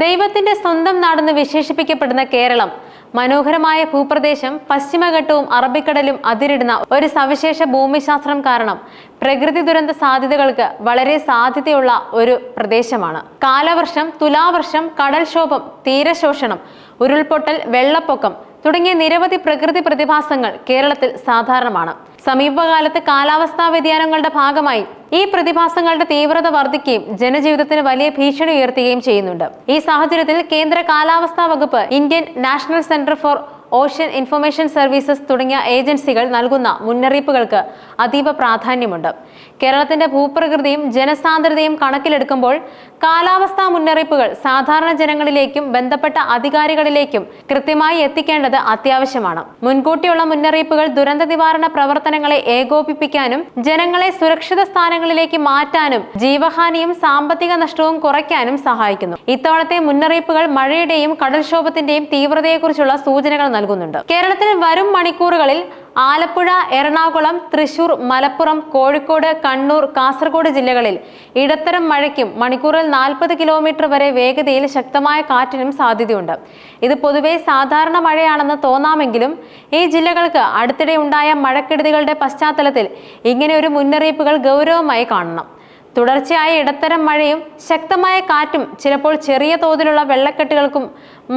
ദൈവത്തിന്റെ സ്വന്തം നാടെന്ന് വിശേഷിപ്പിക്കപ്പെടുന്ന കേരളം. മനോഹരമായ ഭൂപ്രദേശം പശ്ചിമഘട്ടവും അറബിക്കടലും അതിരിടുന്ന ഒരു സവിശേഷ ഭൂമിശാസ്ത്രം കാരണം പ്രകൃതി ദുരന്ത സാധ്യതകൾക്ക് വളരെ സാധ്യതയുള്ള ഒരു പ്രദേശമാണ്. കാലവർഷം തുലാവർഷം കടൽക്ഷോഭം തീരശോഷണം ഉരുൾപൊട്ടൽ വെള്ളപ്പൊക്കം തുടങ്ങിയ നിരവധി പ്രകൃതി പ്രതിഭാസങ്ങൾ കേരളത്തിൽ സാധാരണമാണ്. സമീപകാലത്ത് കാലാവസ്ഥാ വ്യതിയാനങ്ങളുടെ ഭാഗമായി ഈ പ്രതിഭാസങ്ങളുടെ തീവ്രത വർദ്ധിക്കുകയും ജനജീവിതത്തിന് വലിയ ഭീഷണി ഉയർത്തുകയും ചെയ്യുന്നുണ്ട്. ഈ സാഹചര്യത്തിൽ കേന്ദ്ര കാലാവസ്ഥാ വകുപ്പ് Indian national centre for ocean information services തുടങ്ങിയ ഏജൻസികൾ നൽകുന്ന മുന്നറിയിപ്പുകൾക്ക് അതീവ പ്രാധാന്യമുണ്ട്. കേരളത്തിന്റെ ഭൂപ്രകൃതിയും ജനസാന്ദ്രതയും കണക്കിലെടുക്കുമ്പോൾ കാലാവസ്ഥാ മുന്നറിയിപ്പുകൾ സാധാരണ ജനങ്ങളിലേക്കും ബന്ധപ്പെട്ട അധികാരികളിലേക്കും കൃത്യമായി എത്തിക്കേണ്ടത് അത്യാവശ്യമാണ്. മുൻകൂട്ടിയുള്ള മുന്നറിയിപ്പുകൾ ദുരന്ത നിവാരണ പ്രവർത്തനങ്ങളെ ഏകോപിപ്പിക്കാനും ജനങ്ങളെ സുരക്ഷിത സ്ഥാനങ്ങളിലേക്ക് മാറ്റാനും ജീവഹാനിയും സാമ്പത്തിക നഷ്ടവും കുറയ്ക്കാനും സഹായിക്കുന്നു. ഇത്തവണത്തെ മുന്നറിയിപ്പുകൾ മഴയുടെയും കടൽക്ഷോഭത്തിന്റെയും തീവ്രതയെക്കുറിച്ചുള്ള സൂചനകൾ നൽകുന്നുണ്ട്. കേരളത്തിൽ വരും മണിക്കൂറുകളിൽ ആലപ്പുഴ എറണാകുളം തൃശൂർ മലപ്പുറം കോഴിക്കോട് കണ്ണൂർ കാസർഗോഡ് ജില്ലകളിൽ ഇടത്തരം മഴയ്ക്കും മണിക്കൂറിൽ നാൽപ്പത് കിലോമീറ്റർ വരെ വേഗതയിൽ ശക്തമായ കാറ്റിനും സാധ്യതയുണ്ട്. ഇത് പൊതുവെ സാധാരണ മഴയാണെന്ന് തോന്നാമെങ്കിലും ഈ ജില്ലകൾക്ക് അടുത്തിടെ ഉണ്ടായ മഴക്കെടുതികളുടെ പശ്ചാത്തലത്തിൽ ഇങ്ങനെ ഒരു മുന്നറിയിപ്പുകൾ ഗൗരവമായി കാണണം. തുടർച്ചയായ ഇടത്തരം മഴയും ശക്തമായ കാറ്റും ചിലപ്പോൾ ചെറിയ തോതിലുള്ള വെള്ളക്കെട്ടുകൾക്കും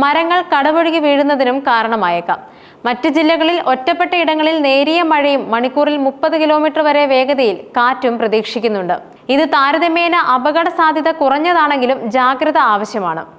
മരങ്ങൾ കടപുഴകി വീഴുന്നതിനും കാരണമായേക്കാം. മറ്റ് ജില്ലകളിൽ ഒറ്റപ്പെട്ട ഇടങ്ങളിൽ നേരിയ മഴയും മണിക്കൂറിൽ മുപ്പത് കിലോമീറ്റർ വരെ വേഗതയിൽ കാറ്റും പ്രതീക്ഷിക്കുന്നുണ്ട്. ഇത് താരതമ്യേന അപകട സാധ്യത കുറഞ്ഞതാണെങ്കിലും ജാഗ്രത ആവശ്യമാണ്.